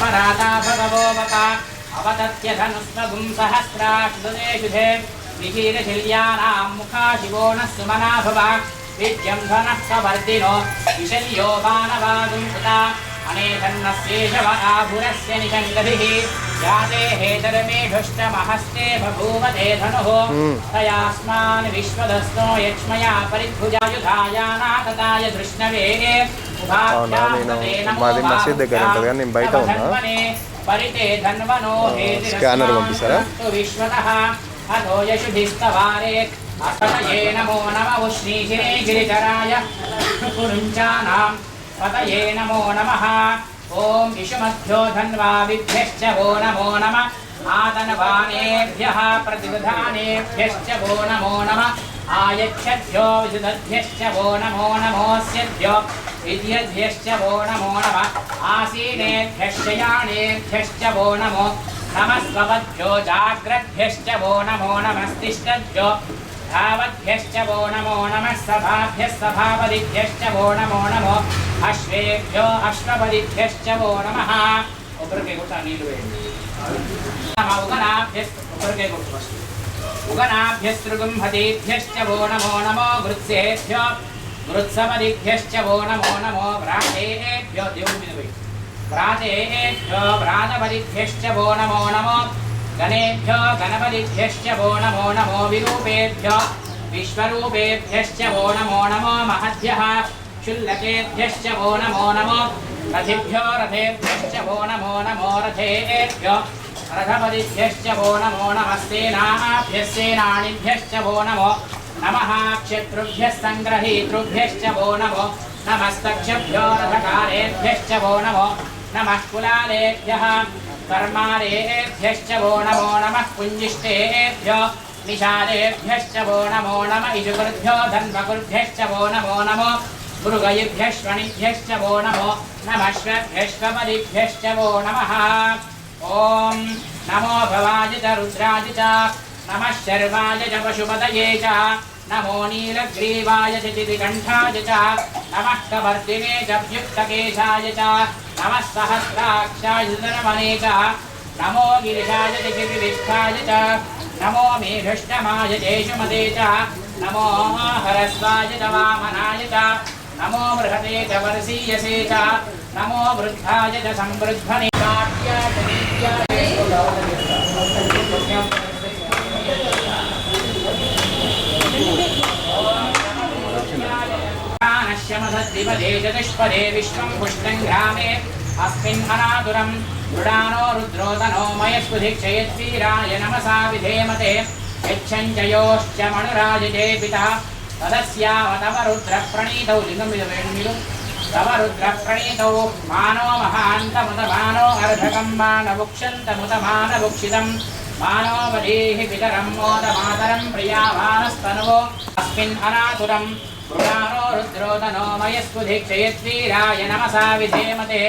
पराता भगवोवक अवतत्य धनुस्वगुं सहस्राक्षुदेशुधे विकीरशिल्यानां मुखा शिवो नः सुमना भव विद्यं धनः कवर्दिनो विशल्यो मानवागुं सुता अनेधन्नस्येषव आभुरस्य निषङ्गभिः जाते हेतरमेढुष्टमहस्ते बभूव ते धनुः तयास्मान् विश्वदस्नो यक्ष्मया परिभुजायुधायानातताय धृष्णवे అవునా నేను మాది మసీద్ దగ్గర ఉంటుంది కానీ నేను బయట ఉన్నా. స్కానర్ పంపిస్తారా? నమో నమ. శ్రీగిరి గిరిధరాయ పురుంజానాం. పతయే నమో నమ. आयच्छद्भ्यो विदुदभ्यश्च वो नमो नमोऽस्यभ्यो विद्यद्भ्यश्च वो नमो नमः आसीनेभ्यश्च यानेभ्यश्च वो नमो नमस्वपद्भ्यो जाग्रद्भ्यश्च वो नमो नमस्तिष्ठद्भ्यो धावद्भ्यश्च वो नमो नमः सभाभ्यः सभापतिभ्यश्च वो नमो नमो अश्वेभ्यो अश्वपतिभ्यश्च वो नमः ఒకరికి కూడా నీళ్ళు వేయండి ఉగనాభ్యస్ उगनाभ्यस्तृगुम्भतेभ्यश्च वो नमो नमो गृत्सेभ्यो गृत्समदिभ्यश्च वो नमो नमो व्रातेभ्यो देवमिदुवै व्रातेभ्यो व्रातपदिभ्यश्च वो नमो नमो गणेभ्यो गणपतिभ्यश्च वो नमो नमो विरूपेभ्यो विश्वरूपेभ्यश्च वो नमो नमो महद्भ्यः क्षुल्लकेभ्यश्च वो नमो नमो रथिभ्यो रथेभ्यश्च वो नमो नमो रथेभ्यो रथपतिभ्यश्च वो नमो नमस्तेनाभ्यः सेनानिभ्यश्च वो नमो नमः क्षत्रुभ्यः सङ्ग्रहीतृभ्यश्च वो नमो नमस्तक्षभ्यो रथकारेभ्यश्च वो नमो नमः कुलालेभ्यः कर्मारेभ्यश्च वो नमो नमः कुञ्जिष्टेभ्यो निषादेभ्यश्च वो नमो नम इजुगुरुभ्यो धन्वगुरुभ्यश्च वो नमो नमो मृगयिभ्यश्वणिभ्यश्च वो नमो नमश्वभ्यश्वपदिभ्यश्च वो नमः ఓం నమో భవాయ చ రుద్రాయ చ నమ శర్వాయ చ పశుపతయే చ నమో నీలగ్రీవాయ చ చితికంఠాయ చ నమః కవర్దినే చ భ్యుక్తకేశాయ చ నమः సహస్రాక్షాయ నమనే చ నమో గిరిశాయ చ చ నమో మేఘష్టమాయ చేషుమదే చ నమో హరస్వాయ చ వామనాయ చ నమో బృహతే చ వర్షీయసే చ నమో వృద్ధాయ చ సంవృద్ధనే శమసద్దివదేశతిష్పదే విష్ణుం పుష్టం గ్రామే అస్మిన్ అనాదురం దృడానో రుద్రోదనో మయస్సు ధిక్షయత్వీరాయ నమసా విధేమతే యచ్చంచయోశ్చ మణురాజజే పిత తదస్యావతవ రుద్ర ప్రణీతౌ లింగం तव रुद्रप्रणीतौ मानो महान्तमुदमानो अर्धकं मानवुक्षन्तमुदमानवुक्षितं मानो वधीः पितरं मोदमातरं प्रियामानस्तनुवो अस्मिन् अनातुरं मृगानो रुद्रोदनो मयस्कुधिक्षयद्वीराय नमसा विधेमते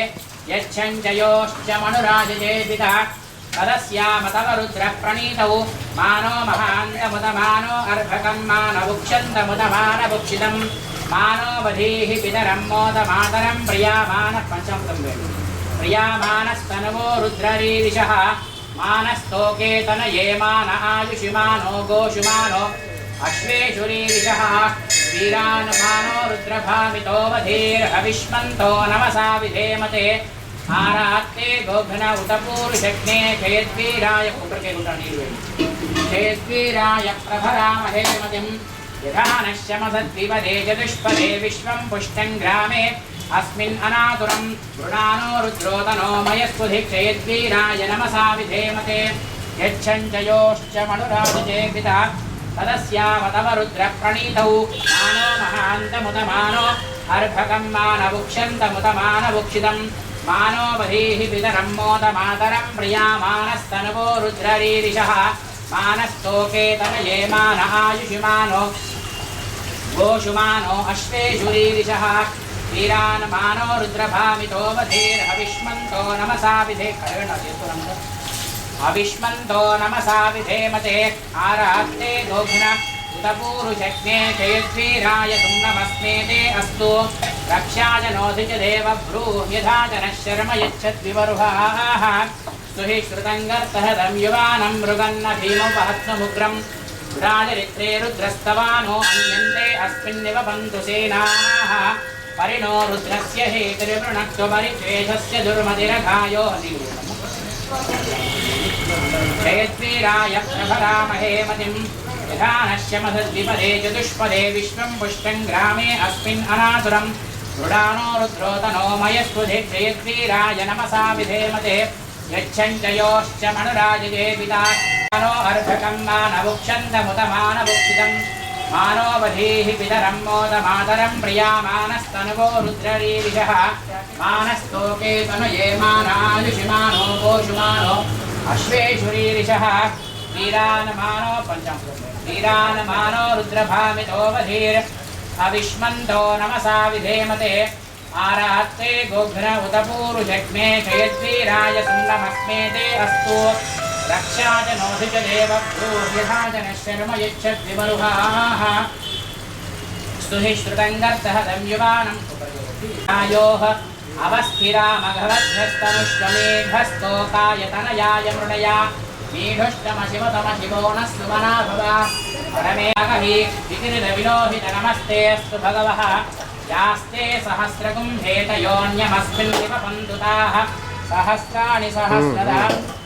यच्छञ्चयोश्च मणुराजते पिता तदस्यामतव रुद्रप्रणीतौ मानो महान्तमुदमानो अर्भकं मानवुक्षन्तमुदमानवुक्षितं మానోవధీహి పితరం మోదమాతరం ప్రియామానః పంచామృతం వేడు ప్రియామానస్తనవో రుద్రరీరిష మానస్తోకే తనయే మాన ఆయుషిమానో గోషుమానో అశ్వేశురీరిష వీరానుమానో రుద్రభామితో వధీర్హవిష్మంతో నమసా విధేమతే ఆరాత్తే గోఘ్న ఉత పూరుషగ్నే క్షేద్వీరాయ కుట్రకే గుంట నీరు క్షేద్వీరాయ ప్రభరామహేమతిం यथा नश्यमसद्विपदे चतुष्पदे विश्वं पुष्टं ग्रामे अस्मिन् अनातुरं मृणानो रुद्रोदनो मयस्पुधिक्षयद्वीराय नमसा विधेमते यच्छञ्चयोश्च मणुराजते पिता तदस्यावतव रुद्रप्रणीतौ मानो महान्तमुदमानो अर्भकं मानवुक्षन्तमुदमानवुक्षितं मानो बधीः पितरं मोदमातरं प्रियामानस्तनुवो रुद्ररीरिषः मानस्तोकेतनये मान आयुषिमानो गोषुमानो अश्वेषुरीरिषः वीरान् मानो रुद्रभामितो वधीर्हविष्मन्तो नमसा विधे अविष्मन्तो नमसा विधेमते आरात्ते गोघ्न उतपूरुषज्ञे जयद्वीराय सुम्नमस्मे ते अस्तु। रक्षाय नोधि च देवभ्रूर्यथा च नः शर्म यच्छद्विवरुहाः। सुहि श्रुतङ्गर्तहदं युवानं मृगन्न भीमोपहत्नमुग्रम् राजरित्रे रुद्रस्तवानो अन्यन्ते अस्मिन्निव पन्तु सेनाः परिणो रुद्रस्य हेतिर्वृणक्त्वपरित्वेषस्य दुर्मतिरघायो जयद्वीराय प्रभरामहे मतिम् यथा नश्यमसद्विपदे चतुष्पदे विश्वं पुष्टं ग्रामे अस्मिन् अनातुरम् मृडानो रुद्रोतनो मयस्पृधे जयद्वीराय नमसा विधेमते यच्छञ्चयोश्च मनुराजये पिता मानो अर्भकं मानवुक्षन्दमुतमानवुक्षितम् मानोवधीः पितरं मोदमातरं प्रियामानस्तनुवो रुद्ररीरिषः मानस्तोके तनुये मानायुषि मानो गोषुमानो अश्वेषुरीरिषः वीरानमानो पञ्चम वीरानमानो रुद्रभामितोऽवधीर् अविष्मन्तो नमसा विधेमते आरात्ते गोघ्न उतपूरुजग्ने शयद्वीराय सुन्दमस्मे ते अस्तु रक्षा च नोधि च देवभ्रूर्यथा च नः शर्म यच्छद्विमरुहाः स्तुहि श्रुतङ्गर्तहदं युवानम् आयोः अवस्थिरामघवध्यस्तनुष्वमेघस्तोकायतनयाय मृडया मीढुष्टमशिवतमशिवो नः सुमना भवा परमेकहि विकिरितविलोहित नमस्ते अस्तु भगवः यास्ते सहस्रगुम्भेतयोऽन्यमस्मिन् बन्धुताः। सहस्राणि सहस्रदा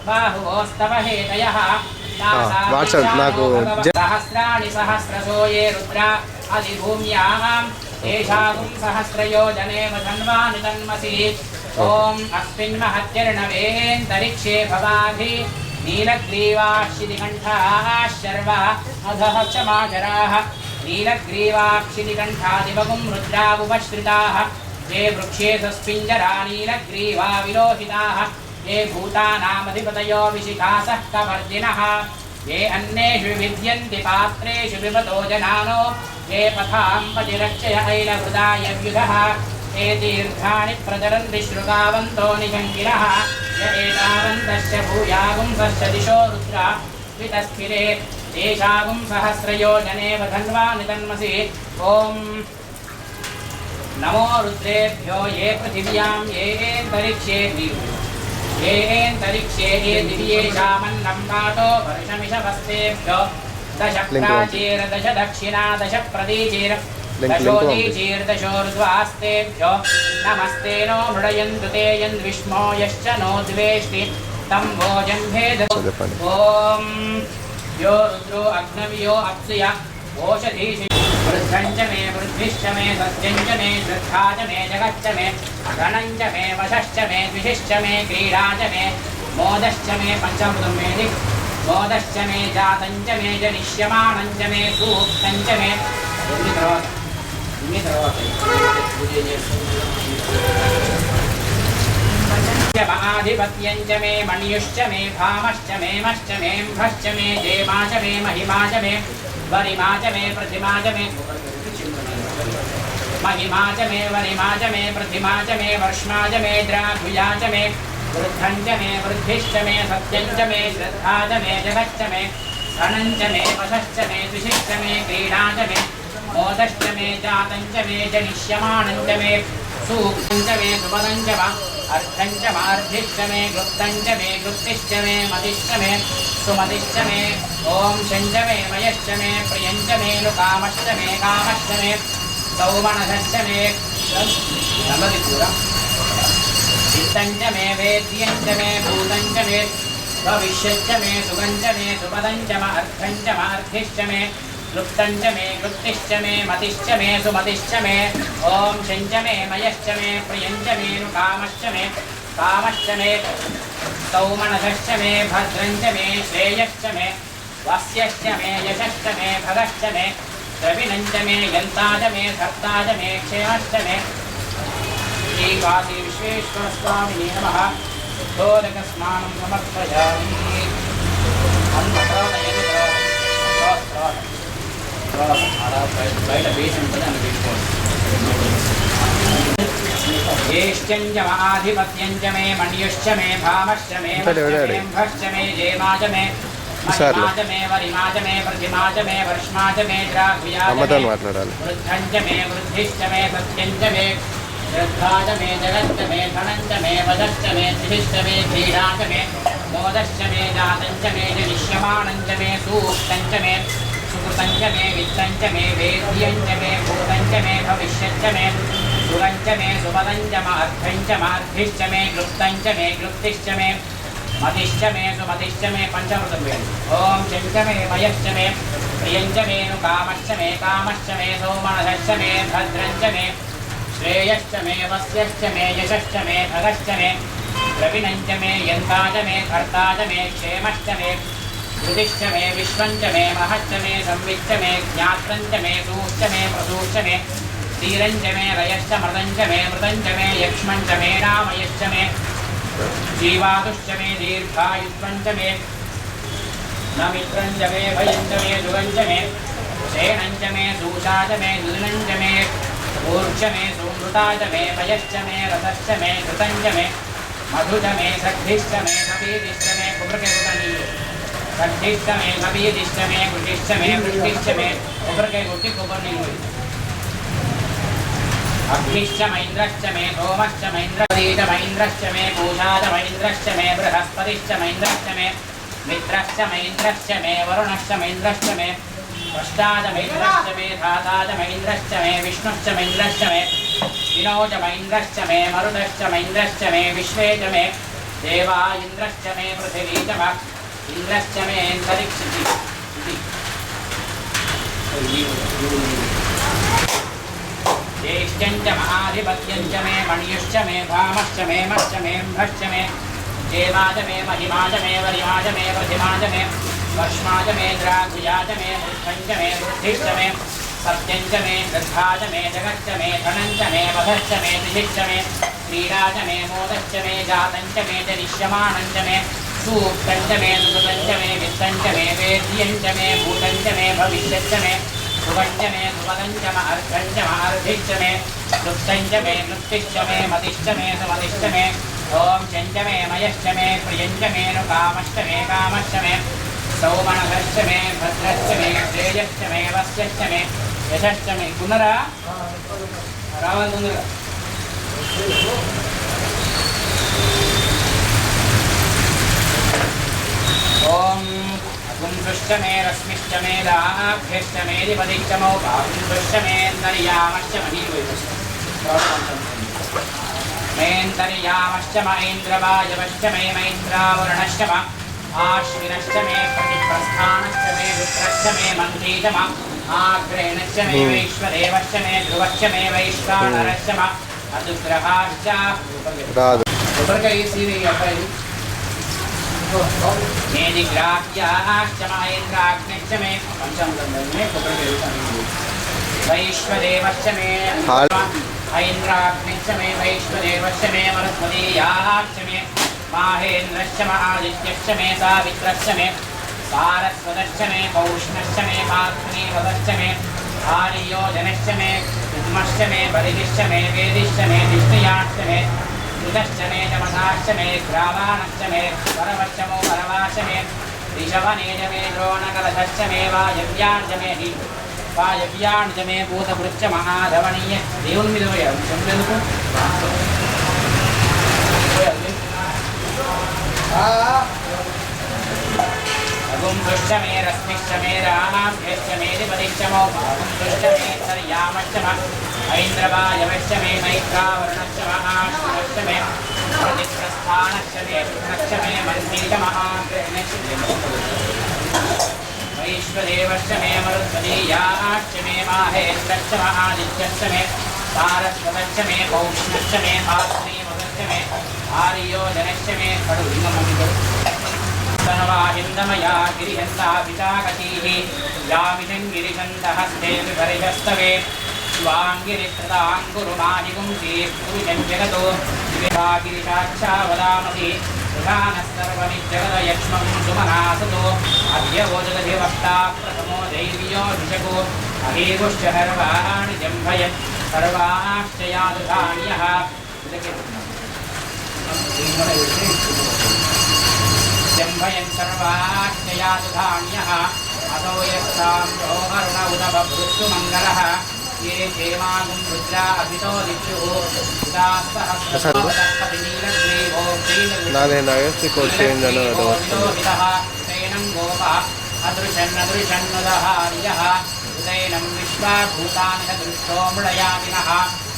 बाहुवोस्तव हेतयः। सहस्राणि सहस्रसो ये रुद्रा अधिभूम्याम् सहस्रयो जनेव धन्वानि तन्मसि। ॐ अस्मिन् महत्यर्णवेन्तरिक्षे भवाभि नीलग्रीवाश्चिदिकण्ठाः शर्वा अधः च माजराः। नीलग्रीवाक्षितिकण्ठादिवगुं रुद्रावुपश्रिताः ये वृक्षे सस्पिञ्जरा नीलग्रीवा विलोहिताः ये भूतानामधिपतयो विशिखासः कवर्जिनः ये अन्येषु विद्यन्ति पात्रेषु विपतो जनानो ये पथां प्रतिरक्षय ऐलहृदायव्युधः ये दीर्घाणि प्रचरन्ति श्रुतावन्तो निषङ्गिनः य एतावन्तश्च भूयागुंसश्च दिशो रुद्रा वितस्फिरेत् तेषागुं सहस्रयोजनेव धन्वा नितन्मसि। ॐ नमो रुद्रेभ्यो ये पृथिव्यां येऽन्तरिक्षे येऽन्तरिक्षे ये दिव्येषामन्नं काटो वर्षमिषभस्तेभ्यो दशप्राचीर्दश दक्षिणा दश प्रदीचीर दशोदीचीर्दशोर्ध्वास्तेभ्यो नमस्ते नो मृडयन्तु ते यन्विष्मो यश्च नो द्वेष्टि। तं भोजम्भेद ॐ यो रुद्रो अग्नव्यो अप्सुय ओषधीषि वृद्धं च मे वृद्धिश्च मे सत्यं च मे श्रद्धा च मे जगच्च मे गणं च मे वशश्च मे द्विषिश्च मे क्रीडा च मे मोदश्च मे पञ्चमृतं मेदि मोदश्च मे जातं च मे जनिष्यमाणं च मे सूक्तं च मे ఇన్ని తర్వాత ఇన్ని తర్వాత పూజ आधिपत्यं च मे मण्युश्च मे भामश्च मे मश्च मे म्भश्च मे जेमा च मे महिमा च मे वरिमा च मे प्रतिमा च मे महिमा च मे वरिमा च मे प्रतिमा च मे वर्ष्मा च मे द्राभुजा च मे वृद्धं च मे वृद्धिश्च मे सत्यं च मे श्रद्धा च मे जगच्च मे धनं च मे वशश्च मे द्विषिश्च मे क्रीडा च मे मोदश्च मे जातं च मे जनिष्यमाणं च मे सूक्तं च मे सुपदं च वा अर्थं च मार्धिश्च मे गृप्तं च मे गृप्तिश्च मे मतिश्च मे सुमतिश्च मे ॐ शञ्च मे मयश्च मे प्रियं च मे लुकामश्च मे कामश्च मे सौमनसश्च मे नमदिपुरा चित्तं च मे वेद्यं च मे भूतं च मे भविष्यच्च मे सुगं च मे सुपदं च म अर्थं च मार्धिश्च मे लुप्तं च मे गृप्तिश्च मे मतिश्च मे सुमतिश्च मे ॐ शञ्च मे मयश्च मे प्रियं च मे कामश्च मे कामश्च मे सौमनसश्च मे भद्रं च मे श्रेयश्च मे वस्यश्च मे यशश्च मे भगश्च मे द्रविणं च मे यन्ता च मे धर्ता च मे क्षेमश्च मे श्रीकाशी विश्वेश्वरस्वामिने नमः शुद्धोदकस्नानं समर्पयामि अन्नप्राणयनि ఆడ ఆడ బయట బేస్ ఉంటుంది అని తీసుకోండి జ్యేష్ఠ్యంజమాధిపత్యంజ మే మణ్యుశ్చ మే భామశ్చ మే భశ్చ మే జయమాజ మే మహిమాజ మే వరిమాజ మే ప్రతిమాజ మే వర్ష్మాజ మే ద్రావ్యాజ మాట్లాడాలి వృద్ధంజ మే వృద్ధిశ్చ మే సత్యంజ సుకృతంచ మే విత్తంచ మే వేద్యంచ మే భూతంచ మే భవిష్యచ్చ మే సురంచ మే సుపదంచ మార్ధంచ మార్ధిశ్చ మే క్లుప్తంచ మే క్లుప్తిశ్చ మే మతిశ్చ మే సుమతిశ్చ మే పంచమృతం వేడు ఓం శంచ మే మయశ్చ మే ప్రియంచ మే ను కామశ్చ మే కామశ్చ మే సోమనశ్చ మే భద్రంచ మే శ్రేయశ్చ మే వస్యశ్చ మే యశశ్చ మే భగశ్చ మే ద్రవిణంచ మే యంతాచ మే కర్తాచ మే క్షేమశ్చ మే उदिष्ट मे विश्वञ्च मे महच्च मे संविच्च मे ज्ञात्रञ्च मे सूश्च मे प्रसूश्च मे मे रयश्च मृदञ्च मे मृदञ्च मे यक्ष्मञ्च मे रामयश्च मे जीवातुश्च मे दीर्घायुष्मञ्च मे न मित्रञ्च मे भयञ्च मे जुगञ्च मे शेणञ्च मे मे मे ऊर्च मे मे भयश्च मे रसश्च मे घृतञ्च मे मे मे सपीतिश्च मे కట్టిష్టమే కవియదిష్టమే గుడిష్టమే వృష్టిష్టమే కొబ్బరికాయ కొట్టి కొబ్బరి నీళ్ళు అగ్నిష్టమైంద్రష్టమే సోమశ్చమైంద్రీటమైంద్రష్టమే పూషాదమైంద్రష్టమే బృహస్పతిష్టమైంద్రష్టమే మిత్రష్టమైంద్రష్టమే వరుణశ్చమైంద్రష్టమే స్పష్టాదమైంద్రష్టమే ధాతాదమైంద్రష్టమే విష్ణుశ్చమైంద్రష్టమే వినోజమైంద్రష్టమే మరుదశ్చమైంద్రష్టమే విశ్వేజమే దేవా ఇంద్రష్టమే పృథివీజవాక్ इन्द्रश्च मे अन्तरिक्षिति इति ज्येष्ठ्यञ्च महाधिपत्यञ्च मे मणियुश्च मे भामश्च मे मश्च मेम्भश्च मे देवाज मे महिमाज मे वरिमाज मे प्रतिमाज मे वर्ष्माज मे द्राघुयाज मे वृद्धञ्च मे वृद्धिश्च मे सत्यञ्च मे श्रद्धाज मे जगच्च मे धनञ्च मे वधश्च मे दिशिश्च मे क्रीडाज मे मोदश्च मे जातञ्च मे जनिष्यमाणञ्च मे सूक्तञ्च मे सुकृतञ्च मे वित्तञ्च मे वेद्यञ्च मे भूतञ्च मे भविष्यच्च मे सुगञ्च मे सुपदञ्च महर्घञ्च महर्भिश्च मे लुप्तञ्च मे लुप्तिश्च मे मतिश्च मे सुमतिश्च मे ॐ चञ्च मे मयश्च मे प्रियञ्च मे नु कामश्च मे कामश्च मे सौमनभश्च मे भद्रश्च मे श्रेयश्च मे वस्यश्च मे यशश्च मे पुनरा రావాలి ముందుగా ఓం పుంసశ్చ మే రశ్మిశ్చ మే దాభ్యశ్చ మే దిపదిశ్చ మౌపాపుంసశ్చ మేందర్యామశ్చ మహేంద్రవాయవశ్చ మే మైత్రావరుణశ్చ మ ఆశ్వినశ్చ మే ప్రతిప్రస్థానశ్చ మే రుద్రశ్చ మే మంత్రీ చ మ ఆగ్రేణశ్చ మే వైశ్వదేవశ్చ మే ధ్రువశ్చ మే వైశ్వానరశ్చ మ అదుగ్రహాశ్చ రాదు కొబ్బరికాయ సీని అబ్బాయి మేదిగ్రాహ్యాశ్చ మహేంద్రాగ్నిశ్చ మే పంచామృతంలోనే కొబ్బరికాయ వైశ్వదేవశ్చ మే హాల్. ఐంద్రాగ్నిశ్చ మే వైశ్వదేవశ్చ మే మరుత్వదీయాశ్చ మే మాహేంద్రశ్చ మహాదిత్యశ్చ మే సావిత్రశ్చ మే సారస్వతశ్చ మే పౌష్ణశ్చ మే పాత్మీవదశ్చ మే ఆర్యోజనశ్చ మే కుద్మశ్చ మే బలిదిశ్చ మే వేదిశ్చ మే దిష్టియాశ్చ మే ృతశ్చ మే చమసాశ్చ మే గ్రావాణశ్చ మే పరవశ్చమో పరవాశ మే ऋषभनेज मे द्रोणकलशश्च मे वायव्याञ्च मे हि वायव्याञ्च मे भूतभृच्च महाधवनीय దేవుని మీద పోయారు చెందుకు అగుం దుష్ట మే రశ్మిశ్చ మే రామాభ్యశ్చ మే దిపదిశ్చ మౌపాగుం దుష్ట మే సర్యామశ్చ మ ఐంద్రవాయవశ్చ మే మైత్రావరుణశ్చ మహాశ్వశ్చ మే ప్రతిప్రస్థానశ్చ మే శుక్రశ్చ మే మన్మీత మహాగ్రహణశ్చ వైశ్వదేవశ్చ మే మరుత్వదీయాశ్చ మే మాహేంద్రశ్చ మహాదిత్యశ్చ మే సారస్వతశ్చ మే పౌష్ణశ్చ మే పాత్రీమగశ్చ మే स्वाङ्गिरिकृताङ्गुरुमानिगुंसेभूजगतो वदामसि प्रधानस्तर्वनिजगदयक्ष्मं सुमनासतो अद्य वो जगधिवक्ता प्रथमो दैवीयो दिशको अहेगुश्च हर्वाणि जम्भयत् सर्वाश्चयादुधान्यः जम्भयन् सर्वाश्चयादुधान्यः असौ यस्तां रोहरुण उदभृत्सुमङ्गलः ये क्षेमागुं रुद्रा अभितो दिक्षुः ನಾನು ಏನಾಗುತ್ತೆ ಕೊಡ್ತೀನಿ ಅನ್ನೋದು ಅದೃಶನ್ನದೃಶನ್ನದಹಾರ್ಯಃ उदयनं विश्वाभूतानि च दृष्टो मृडयामिनः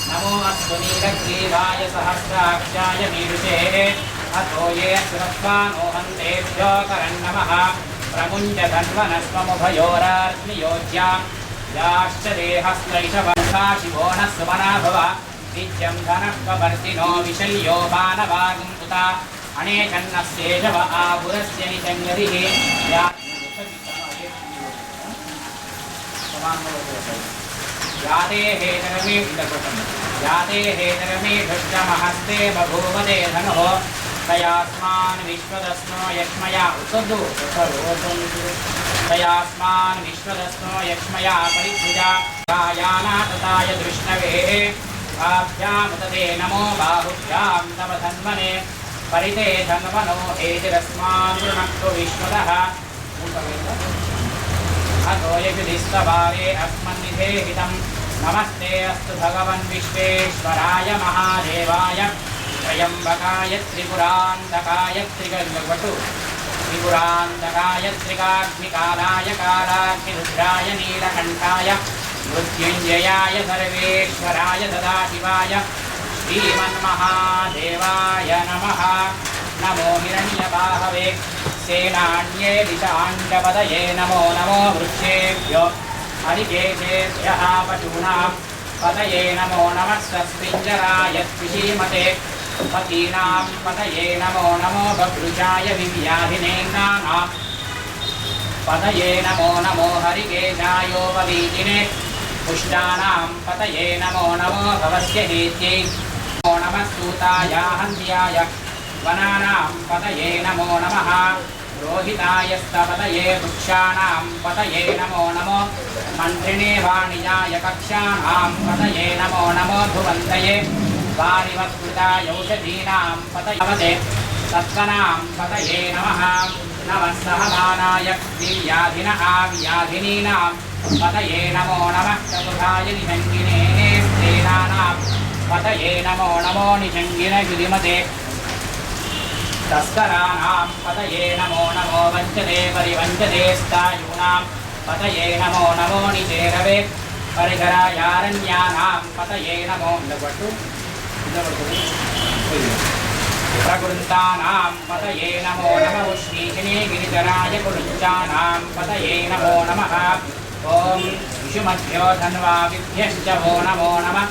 नमो अस्तु नीलग्रीवाय सहस्राक्षाय मीरुषे अथो ये सुरत्वानोहन्तेभ्यो करन्नमः प्रमुञ्च धन्वनस्वमुभयोरार्ग्नियोज्याम् याश्च देहस्त्रैषवन्धा शिवो नः सुमना भव नित्यं धनः प्रवर्तिनो विशल्यो मानवागुम् उत अनेकन्नस्येषव आपुरस्य निचङ्गरिः या याते हेतरमे याते हेतरमे धृष्टमहस्ते बभूवदे धनुः तयास्मान् विश्वदस्नो यक्ष्मया उत्सदु तयास्मान् विश्वदस्नो यक्ष्मया परिभुजा कायानातताय दृष्णवे भाभ्यामुदते नमो बाहुभ्यां तव धन्वने परिते धन्वनो हेतिरस्मान् वृणक्तु विश्वदः अतो यजुदिस्तवारे अस्मन्निधेहितं नमस्ते अस्तु भगवन् विश्वेश्वराय महादेवाय त्र्यम्बकाय त्रिपुरान्तकाय त्रिगल्वटु त्रिपुरान्तकाय त्रिकाग्निकालाय कालाग्निरुद्राय नीलकण्ठाय मृत्युञ्जयाय सर्वेश्वराय सदाशिवाय श्रीमन्महादेवाय नमः नमो हिरण्यबाहवे सेनान्ये दिशाण्डपदये नमो नमो वृक्षेभ्यो हरिकेशेभ्यः पशूनां पतये नमो नमः स्वस्मिञ्जराय द्विषीमते पतीनां पतये नमो नमो बभृशाय विव्याधिनेन्द्राणां पतये नमो नमो हरिकेशायोपवीतिने पुष्टानां पतये नमो नमो भवस्य हेत्यै नमो नमः सूताय हन्त्याय वनानां पतये नमो नमः रोहितायस्तपतये वृक्षाणां पतये नमो नमो मन्त्रिणे वाणिजाय कक्षाणां पतये नमो नमो भुवन्तये वारिवत्कृताय औषधीनां पतये सत्कनां पतये नमः नमः सहमानाय दिव्याधिनः व्याधिनीनां पतये नमो नमः चतुराय निषङ्गिने स्त्रीणानां पतये नमो नमो निषङ्गिन युधिमते तस्कराणां पतये नमो नमो वञ्चते परिवञ्चते स्तायूनां पतये नमो नमो निचेरवे परिकरायारण्यानां पतये नमो प्रकृन्तानां पतये नमो नमः उष्णीकिने गिरिधराय कुरुञ्चानां पतये नमो नमः ॐ विषुमध्यो धन्वादिभ्यश्च वो नमो नमः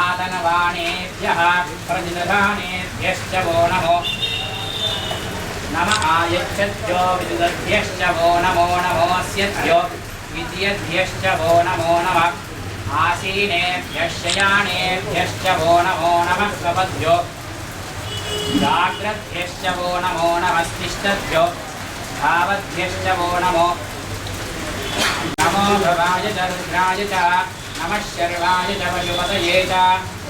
आतनवाणेभ्यः प्रतिदधानेभ्यश्च वो नमो नम आयच्छद्यो विदुदभ्यश्च वो नमो नमोऽस्यद्यो विद्यद्भ्यश्च वो नमो नमः आसीनेभ्यः शयानेभ्यश्च वो नमो नमः स्वपद्भ्यो जाग्रद्भ्यश्च वो नमो नमस्तिष्ठद्भ्यो धावद्भ्यश्च वो नमो नमो भवाय च रुद्राय च नमः शर्वाय च वयुपतये च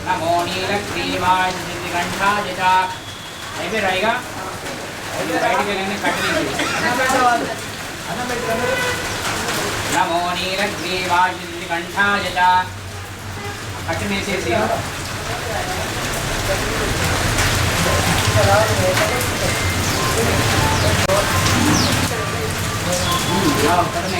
नमो नीलग्रीवाय च च అయిపోయాయిగా బయటికి వెళ్ళి కట్టి నమో నీలగ్రీవాయ इति कण्ठाय च कठिने चेति करने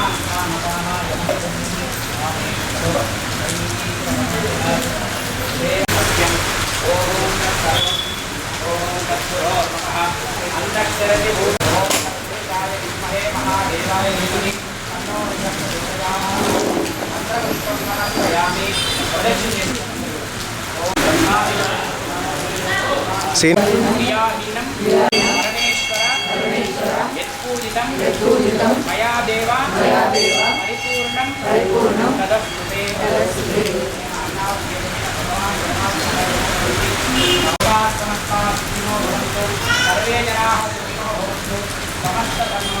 सीन। मया देवा परिपूर्णं परिपूर्णं तदस्तुते तदस्तुते భవంతు సర్వే జనా సుఖినో భవంతు